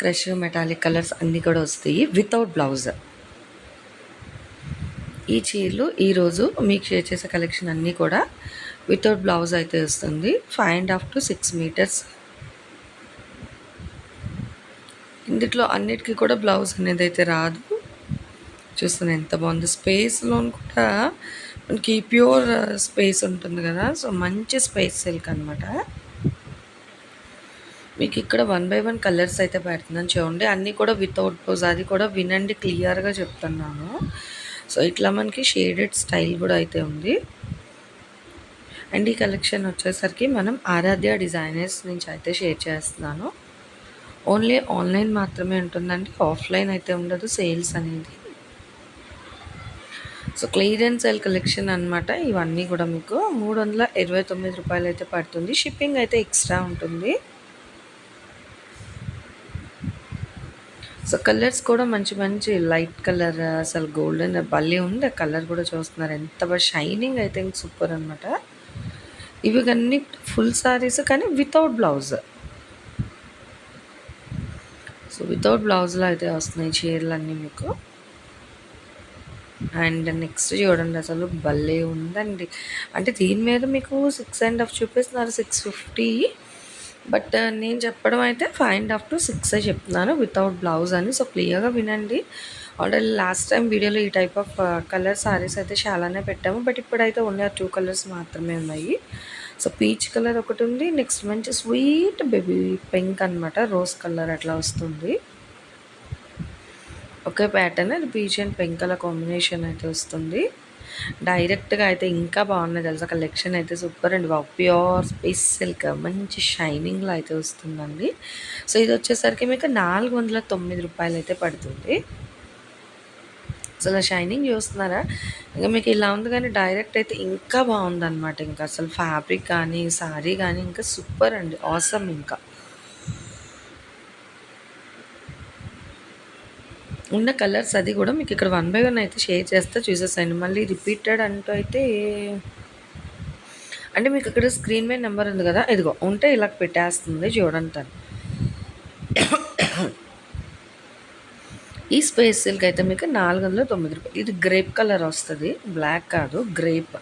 Crush metallic colours అన్నీ కూడా వస్తాయి. వితౌట్ బ్లౌజ్ ఈ చీరలు ఈరోజు మీకు షేర్ చేసే కలెక్షన్ అన్నీ కూడా వితౌట్ బ్లౌజ్ అయితే వస్తుంది. Five and half to six metres ఇందులో అన్నిటికీ కూడా బ్లౌజ్ అనేది అయితే రాదు. చూస్తున్నాను ఎంత బాగుంది. స్పేస్లో కూడా మనకి ప్యూర్ స్పేస్ uh, ఉంటుంది కదా. సో మంచి స్పేస్ సిల్క్ అనమాట మీకు ఇక్కడ వన్ బై వన్ కలర్స్ అయితే పెడుతున్నాను చూడండి. అన్నీ కూడా వితౌట్ బ్లౌజ్ అది కూడా వినండి క్లియర్గా చెప్తున్నాను. సో ఇట్లా మనకి షేడెడ్ స్టైల్ కూడా అయితే ఉంది. అండ్ ఈ కలెక్షన్ వచ్చేసరికి మనం ఆరాధ్య డిజైనర్స్ నుంచి అయితే షేర్ చేస్తున్నాను. ఓన్లీ ఆన్లైన్ మాత్రమే ఉంటుందండి. ఆఫ్లైన్ అయితే ఉండదు. సేల్స్ అనేది. సో క్లియరెన్స్ సెల్ కలెక్షన్ అనమాట ఇవన్నీ కూడా మీకు మూడు వందల ఇరవై తొమ్మిది రూపాయలు అయితే పడుతుంది. షిప్పింగ్ అయితే ఎక్స్ట్రా ఉంటుంది. సో కలర్స్ కూడా మంచి మంచి లైట్ కలర్ అసలు గోల్డెన్ భలే ఉంది. ఆ కలర్ కూడా చూస్తున్నారు. ఎంత బాగా షైనింగ్ అయితే సూపర్ అనమాట ఇవి అన్నీ ఫుల్ సారీస్ కానీ వితౌట్ బ్లౌజ్ సో వితౌట్ బ్లౌజ్లో అయితే వస్తున్నాయి చీరలు అన్నీ మీకు. అండ్ నెక్స్ట్ చూడండి అసలు భలే ఉందండి. అంటే దీని మీద మీకు సిక్స్ అండ్ హాఫ్ చూపిస్తున్నారు సిక్స్ ఫిఫ్టీ బట్ నేను చెప్పడం అయితే five and half to six చెప్తున్నాను వితౌట్ బ్లౌజ్ అని. సో క్లియర్గా వినండి. ఆల్రెడీ లాస్ట్ టైం వీడియోలో ఈ టైప్ ఆఫ్ కలర్ సారీస్ అయితే చాలానే పెట్టాము. బట్ ఇప్పుడైతే ఓన్లీ ఆ టూ కలర్స్ మాత్రమే ఉన్నాయి. సో పీచ్ కలర్ ఒకటి ఉంది. నెక్స్ట్ మంచి స్వీట్ బేబీ పింక్ అనమాట రోజ్ కలర్ అట్లా వస్తుంది. ఒకే ప్యాటర్న్. అది peach and pink colour combination అయితే వస్తుంది. డైరెక్ట్గా అయితే ఇంకా బాగున్నాయి తెలుసా. కలెక్షన్ అయితే సూపర్ అండి బాబు. ప్యూర్ స్పేస్ సిల్క్ మంచి షైనింగ్లో అయితే వస్తుందండి. సో ఇది వచ్చేసరికి మీకు నాలుగు వందల తొమ్మిది రూపాయలు అయితే పడుతుంది. అసలు షైనింగ్ చూస్తున్నారా? ఇంకా మీకు ఇలా ఉంది కానీ డైరెక్ట్ అయితే ఇంకా బాగుందన్నమాట. ఇంకా అసలు ఫ్యాబ్రిక్ కానీ శారీ కానీ ఇంకా సూపర్ అండి. ఆసమ్ ఇంకా. ఉన్న కలర్స్ అది కూడా మీకు ఇక్కడ వన్ బై వన్ అయితే షేర్ చేస్తే చూసేసాను. మళ్ళీ రిపీటెడ్ అంటూ అయితే అంటే మీకు ఇక్కడ స్క్రీన్ మీద నెంబర్ ఉంది కదా ఇదిగో ఉంటే ఇలా పెట్టేస్తుంది చూడండి తను. ఈ స్పేస్ సిల్క్ అయితే మీకు నాలుగు వందల తొమ్మిది రూపాయలు. ఇది గ్రేప్ కలర్ వస్తుంది బ్లాక్ కాదు గ్రేప్.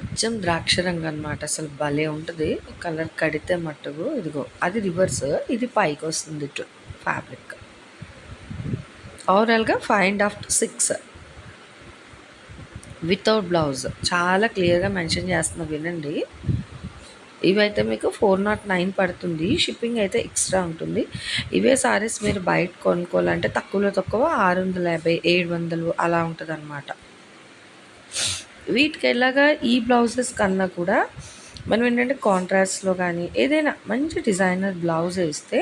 అచ్చం ద్రాక్ష రంగు అనమాట అసలు భలే ఉంటుంది. కలర్ కడితే మట్టుకు ఇదిగో అది రివర్స్ ఇది పైకి వస్తుంది ఇటు. ఫ్యాబ్రిక్ ఓవరాల్గా five and half to six without blouse చాలా క్లియర్గా మెన్షన్ చేస్తున్నా వినండి. ఇవైతే మీకు ఫోర్ నాట్ నైన్ పడుతుంది. షిప్పింగ్ అయితే ఎక్స్ట్రా ఉంటుంది. ఇవే సారీస్ మీరు బయట కొనుక్కోవాలంటే తక్కువలో తక్కువ ఆరు వందల యాభై ఏడు వందలు అలా ఉంటుంది అనమాట వీటికి ఎలాగా ఈ బ్లౌజెస్ కన్నా కూడా మనం ఏంటంటే కాంట్రాస్ట్లో కానీ ఏదైనా మంచి డిజైనర్ బ్లౌజ్ వేస్తే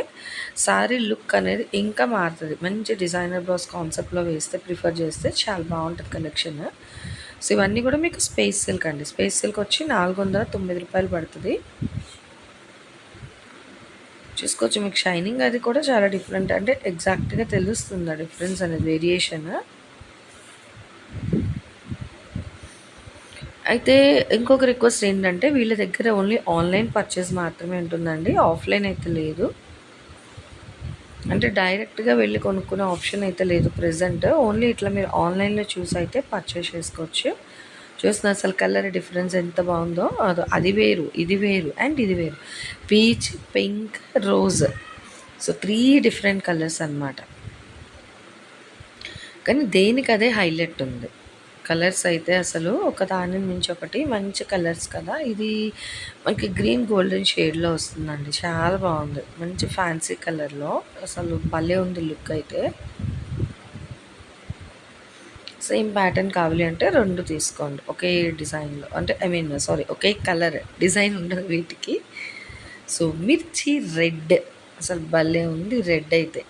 సారీ లుక్ అనేది ఇంకా మారుతుంది. మంచి డిజైనర్ బ్లౌజ్ కాన్సెప్ట్లో వేస్తే ప్రిఫర్ చేస్తే చాలా బాగుంటుంది కలెక్షన్ సో ఇవన్నీ కూడా మీకు స్పేస్ సిల్క్ అండి. స్పేస్ సిల్క్ వచ్చి నాలుగు వందల తొమ్మిది రూపాయలు పడుతుంది. చూసుకోవచ్చు మీకు షైనింగ్ అది కూడా చాలా డిఫరెంట్ అంటే ఎగ్జాక్ట్గా తెలుస్తుంది ఆ డిఫరెన్స్ అనేది వేరియేషన్ అయితే ఇంకొక రిక్వెస్ట్ ఏంటంటే వీళ్ళ దగ్గర ఓన్లీ ఆన్లైన్ పర్చేస్ మాత్రమే ఉంటుందండి. ఆఫ్లైన్ అయితే లేదు. అంటే డైరెక్ట్గా వెళ్ళి కొనుక్కునే ఆప్షన్ అయితే లేదు ప్రజెంట్ ఓన్లీ ఇట్లా మీరు ఆన్లైన్లో చూసి అయితే పర్చేస్ చేసుకోవచ్చు. చూసిన అసలు కలర్ డిఫరెన్స్ ఎంత బాగుందో. అది అది వేరు ఇది వేరు అండ్ ఇది వేరు. Peach pink rose so three different colours అనమాట కానీ దేనికి అదే హైలైట్ ఉంది? కలర్స్ అయితే అసలు ఒక దాని నుంచి ఒకటి మంచి కలర్స్ కదా. ఇది మనకి గ్రీన్ గోల్డెన్ షేడ్లో వస్తుందండి. చాలా బాగుంది. మంచి ఫ్యాన్సీ కలర్లో అసలు భలే ఉంది లుక్ అయితే. సేమ్ ప్యాటర్న్ కావాలి అంటే రెండు తీసుకోండి. ఒకే డిజైన్లో అంటే ఐ మీన్ సారీ ఒకే కలర్ డిజైన్ ఉండదు వీటికి. సో మిర్చి రెడ్. అసలు భలే ఉంది రెడ్ అయితే.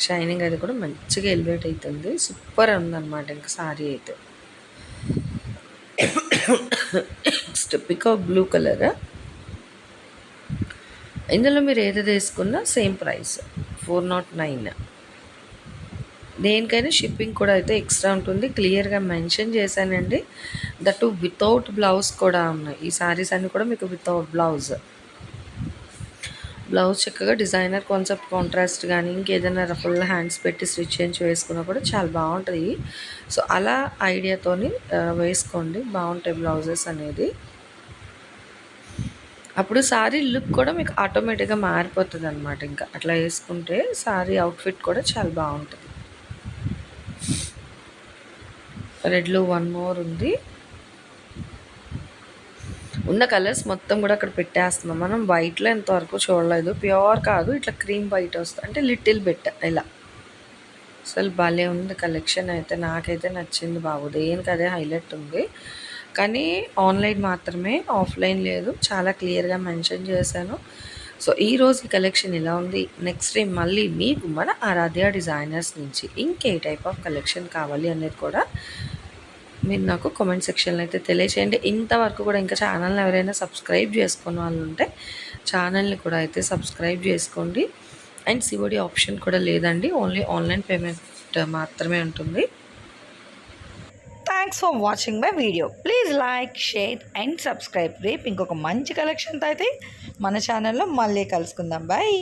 షైనింగ్ అది కూడా మంచిగా ఎలివేట్ అవుతుంది. సూపర్ ఉందన్నమాట ఇంకా సారీ అయితే. నెక్స్ట్ పికా బ్లూ కలర్? ఇందులో మీరు ఏది తీసుకున్నా same price. Four nought nine. దేనికైనా షిప్పింగ్ కూడా అయితే ఎక్స్ట్రా ఉంటుంది. క్లియర్గా మెన్షన్ చేశానండి. దట్ వితౌట్ బ్లౌజ్ కూడా ఉన్నాయి. ఈ సారీస్ అన్నీ కూడా మీకు వితౌట్ బ్లౌజ్. బ్లౌజ్ చక్కగా డిజైనర్ కాన్సెప్ట్ కాంట్రాస్ట్ కానీ ఇంకేదైనా ఫుల్ హ్యాండ్స్ పెట్టి స్టిచ్ చేయించి వేసుకున్నా కూడా చాలా బాగుంటాయి సో అలా ఐడియాతోని వేసుకోండి. బాగుంటాయి బ్లౌజెస్ అనేది. అప్పుడు సారీ లుక్ కూడా మీకు ఆటోమేటిక్గా మారిపోతుంది అనమాట ఇంకా. అట్లా వేసుకుంటే సారీ అవుట్ఫిట్ కూడా చాలా బాగుంటుంది. రెడ్లో వన్ మోర్ ఉంది. ఉన్న కలర్స్ మొత్తం కూడా అక్కడ పెట్టేస్తున్నాం. మనం వైట్లో ఎంతవరకు చూడలేదు. ప్యూర్ కాదు. ఇట్లా క్రీమ్ వైట్ వస్తుంది. అంటే లిటిల్ బిట్ ఇలా. అసలు భలే ఉంది కలెక్షన్ అయితే. నాకైతే నచ్చింది బాబు. దేనికి అదే హైలైట్ ఉంది. కానీ ఆన్లైన్ మాత్రమే ఆఫ్లైన్ లేదు. చాలా క్లియర్గా మెన్షన్ చేశాను. సో ఈ రోజు కలెక్షన్ ఇలా ఉంది. నెక్స్ట్ టైం మళ్ళీ మీకు మన ఆరాధ్య డిజైనర్స్ నుంచి ఇంకే టైప్ ఆఫ్ కలెక్షన్ కావాలి అనేది కూడా మీరు నాకు కామెంట్ సెక్షన్లో అయితే తెలియచేయండి. ఇంతవరకు కూడా ఇంకా ఛానల్ని ఎవరైనా సబ్స్క్రైబ్ చేసుకున్న వాళ్ళు ఉంటే ఛానల్ని కూడా అయితే సబ్స్క్రైబ్ చేసుకోండి. అండ్ సివోడి ఆప్షన్ కూడా లేదండి. ఓన్లీ ఆన్లైన్ పేమెంట్ మాత్రమే ఉంటుంది. Thanks for watching my video please like share and subscribe రేపు ఇంకొక మంచి కలెక్షన్తో అయితే మన ఛానల్లో మళ్ళీ కలుసుకుందాం. బాయ్